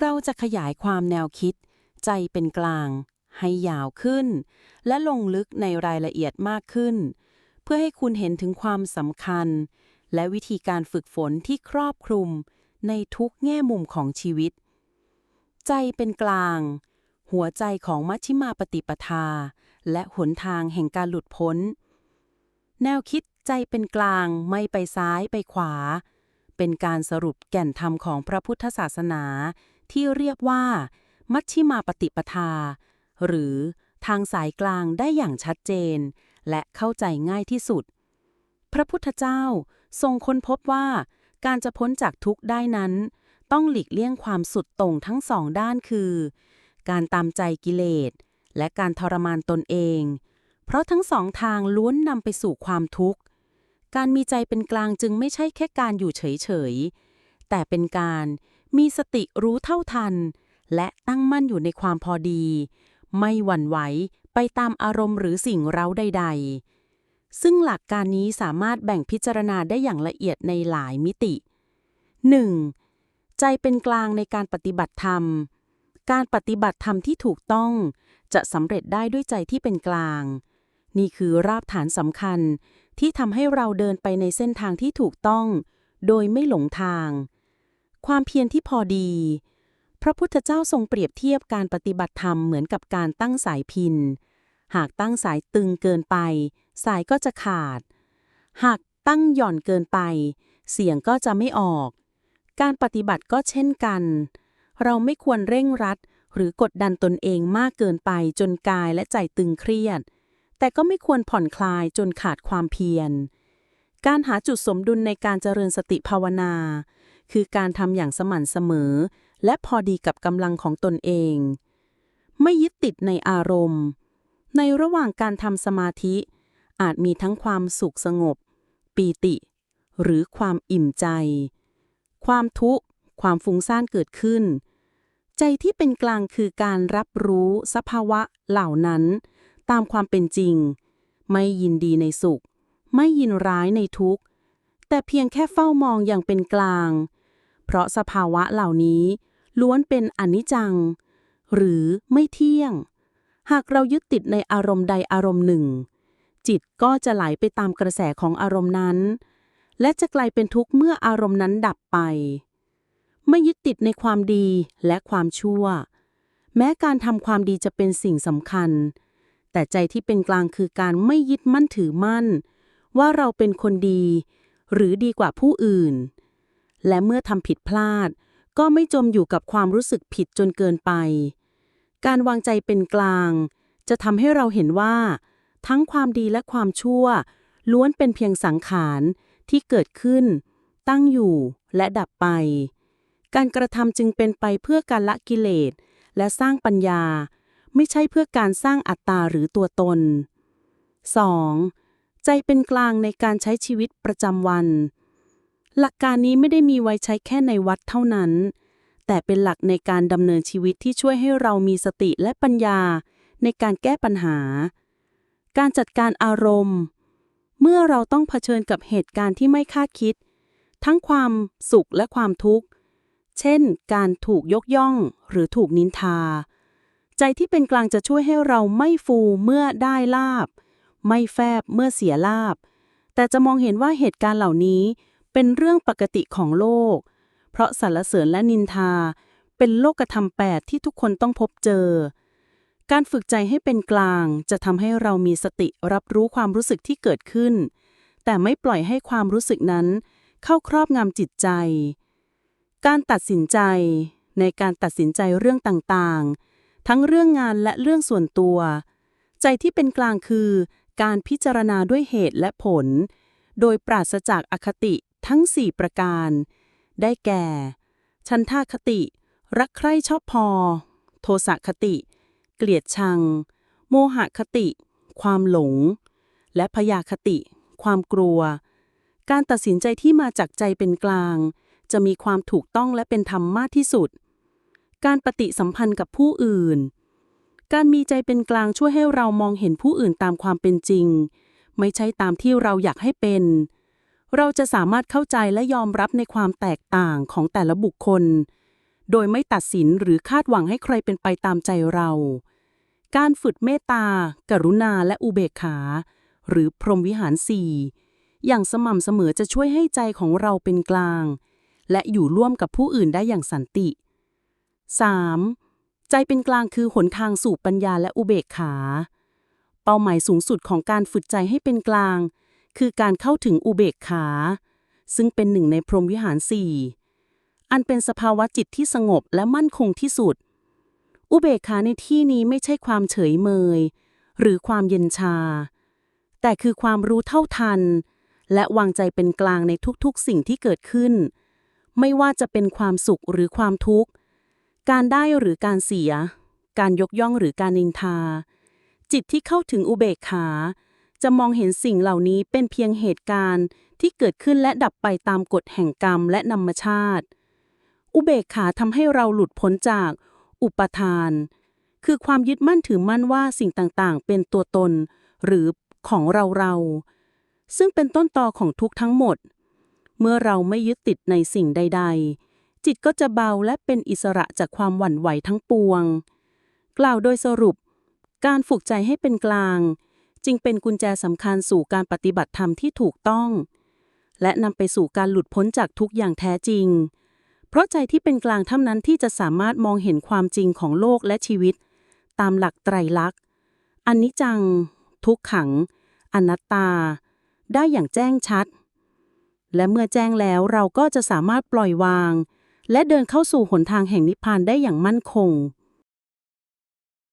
เราจะขยายความแนวคิด ใจเป็นกลาง ให้ยาวขึ้น และลงลึกในรายละเอียดมากขึ้น เพื่อให้คุณเห็นถึงความสำคัญ และวิธีการฝึกฝนที่ครอบคลุม ในทุกแง่มุมของชีวิต ใจเป็นกลาง หัวใจของมัชฌิมาปฏิปทา และหนทางแห่งการหลุดพ้น แนวคิดใจเป็นกลางไม่ไปซ้ายไปขวา เป็นการสรุปแก่นธรรมของพระพุทธศาสนา ที่เรียกว่า มัชฌิมาปฏิปทา หรือทางสายกลางได้อย่างชัดเจน และเข้าใจง่ายที่สุด พระพุทธเจ้าทรงค้นพบว่า การจะพ้นจากทุกข์ได้นั้น ต้องหลีกเลี่ยงความสุดต่งทั้งสองด้านคือ การตามใจกิเลส และการทรมานตนเอง เพราะทั้งสองทางล้วนนำไปสู่ความทุกข์ การมีใจเป็นกลางจึงไม่ใช่แค่การอยู่เฉยๆแต่เป็นการ มีสติรู้เท่าทัน และตั้งมั่นอยู่ในความพอดี ไม่หวั่นไหวไปตามอารมณ์หรือสิ่งเร้าใด ๆ ซึ่งหลักการนี้สามารถแบ่งพิจารณาได้อย่างละเอียดในหลายมิติ 1. ใจเป็นกลางในการปฏิบัติธรรม การปฏิบัติธรรมที่ถูกต้องจะสำเร็จได้ด้วยใจที่เป็นกลาง นี่คือรากฐานสำคัญที่ทำให้เราเดินไปในเส้นทางที่ถูกต้อง โดยไม่หลงทาง ความเพียรที่พอดี พระพุทธเจ้าทรงเปรียบเทียบการปฏิบัติธรรมเหมือนกับการตั้งสายพิน หากตั้งสายตึงเกินไป สายก็จะขาด หากตั้งหย่อนเกินไป เสียงก็จะไม่ออก การปฏิบัติก็เช่นกัน เราไม่ควรเร่งรัดหรือกดดันตนเองมากเกินไปจนกายและใจตึงเครียด แต่ก็ไม่ควรผ่อนคลายจนขาดความเพียร การหาจุดสมดุลในการเจริญสติภาวนา คือการทำอย่างสม่ำเสมอ และพอดีกับกำลังของตนเอง ไม่ยึดติดในอารมณ์ ในระหว่างการทำสมาธิ อาจมีทั้งความสุขสงบ ปีติ หรือความอิ่มใจ ความทุกข์ ความฟุ้งซ่านเกิดขึ้น ใจที่เป็นกลางคือการรับรู้สภาวะเหล่านั้น ตามความเป็นจริง ไม่ยินดีในสุข ไม่ยินร้ายในทุกข์แต่เพียงแค่เฝ้ามองอย่างเป็นกลาง เพราะสภาวะเหล่านี้ล้วนเป็นอนิจจัง หรือไม่เที่ยง หากเรายึดติดในอารมณ์ใดอารมณ์หนึ่ง จิตก็จะไหลไปตามกระแสของอารมณ์นั้น และจะกลายเป็นทุกข์เมื่ออารมณ์นั้นดับไป ไม่ยึดติดในความดีและความชั่ว แม้การทำความดีจะเป็นสิ่งสำคัญ แต่ใจที่เป็นกลางคือการไม่ยึดมั่นถือมั่น ว่าเราเป็นคนดี หรือดีกว่าผู้อื่น และเมื่อทำผิดพลาด ก็ไม่จมอยู่กับความรู้สึกผิดจนเกินไป การวางใจเป็นกลาง จะทำให้เราเห็นว่า ทั้งความดีและความชั่ว ล้วนเป็นเพียงสังขารที่เกิดขึ้น ตั้งอยู่และดับไป การกระทำจึงเป็นไปเพื่อการละกิเลส และสร้างปัญญา ไม่ใช่เพื่อการสร้างอัตตาหรือตัวตน 2. ใจเป็นกลางในการใช้ชีวิตประจำวัน หลักการนี้ไม่ได้มีไว้ใช้แค่ในวัดเท่านั้น แต่เป็นหลักในการดำเนินชีวิตที่ช่วยให้เรามีสติและปัญญา ในการแก้ปัญหา การจัดการอารมณ์ เมื่อเราต้องเผชิญกับเหตุการณ์ที่ไม่คาดคิด ทั้งความสุขและความทุกข์ เช่น การถูกยกย่องหรือถูกนินทา ใจที่เป็นกลางจะช่วยให้เราไม่ฟูเมื่อได้ลาบ ไม่แฟบเมื่อเสียลาบ แต่จะมองเห็นว่าเหตุการณ์เหล่านี้ เป็นเรื่องปกติของโลก เพราะสรรเสริญและนินทา เป็นโลกธรรมแปดที่ทุกคนต้องพบเจอ การฝึกใจให้เป็นกลางจะทำให้เรามีสติรับรู้ความรู้สึกที่เกิดขึ้น แต่ไม่ปล่อยให้ความรู้สึกนั้น เข้าครอบงำจิตใจ การตัดสินใจ ในการตัดสินใจเรื่องต่างๆ ทั้งเรื่องงานและเรื่องส่วนตัว ใจที่เป็นกลางคือการพิจารณาด้วยเหตุและผล โดยปราศจากอคติ ทั้ง 4 ประการ ได้แก่ ชันทาคติ รักใคร่ชอบพอ โทสะคติ เกลียดชัง โมหะคติ ความหลง และพยาคติ ความกลัว การตัดสินใจที่มาจากใจเป็นกลาง จะมีความถูกต้องและเป็นธรรมมากที่สุด การปฏิสัมพันธ์กับผู้อื่น การมีใจเป็นกลางช่วยให้เรามองเห็นผู้อื่นตามความเป็นจริง ไม่ใช่ตามที่เราอยากให้เป็น เราจะสามารถเข้าใจและยอมรับในความแตกต่างของแต่ละบุคคล โดยไม่ตัดสินหรือคาดหวังให้ใครเป็นไปตามใจเรา การฝึกเมตตา กรุณา และอุเบกขา หรือพรหมวิหารสี่อย่างสม่ำเสมอจะช่วยให้ใจของเราเป็นกลาง และอยู่ร่วมกับผู้อื่นได้อย่างสันติ 3. ใจเป็นกลางคือหนทางสู่ปัญญาและอุเบกขา เป้าหมายสูงสุดของการฝึกใจให้เป็นกลาง คือการเข้าถึงอุเบกขา ซึ่งเป็นหนึ่งในพรหมวิหารสี่อันเป็นสภาวะจิตที่สงบและมั่นคงที่สุด อุเบกขาในที่นี้ไม่ใช่ความเฉยเมย หรือความเย็นชา แต่คือความรู้เท่าทัน และวางใจเป็นกลางในทุกๆสิ่งที่เกิดขึ้น ไม่ว่าจะเป็นความสุขหรือความทุกข์ การได้หรือการเสีย การยกย่องหรือการนินทา จิตที่เข้าถึงอุเบกขา จะมองเห็นสิ่งเหล่านี้เป็นเพียงเหตุการณ์ที่เกิดขึ้นและดับไปตามกฎแห่งกรรมและธรรมชาติ อุเบกขาทำให้เราหลุดพ้นจากอุปทาน คือความยึดมั่นถือมั่นว่าสิ่งต่างๆ เป็นตัวตน หรือของเราเราๆซึ่งเป็นต้นตอของทุกทั้งหมด เมื่อเราไม่ยึดติดในสิ่งใด ๆ จิตก็จะเบาและเป็นอิสระจากความหวั่นไหวทั้งปวง กล่าวโดยสรุป การฝึกใจให้เป็นกลาง จึงเป็นกุญแจสำคัญสู่การปฏิบัติธรรมที่ถูกต้อง และนำไปสู่การหลุดพ้นจากทุกอย่างแท้จริง เพราะใจที่เป็นกลางเท่านั้นที่จะสามารถมองเห็นความจริงของโลกและชีวิต ตามหลักไตรลักษณ์อนิจจัง ทุกขัง อนัตตา ได้อย่างแจ้งชัด และเมื่อแจ้งแล้วเราก็จะสามารถปล่อยวาง และเดินเข้าสู่หนทางแห่งนิพพานได้อย่างมั่นคง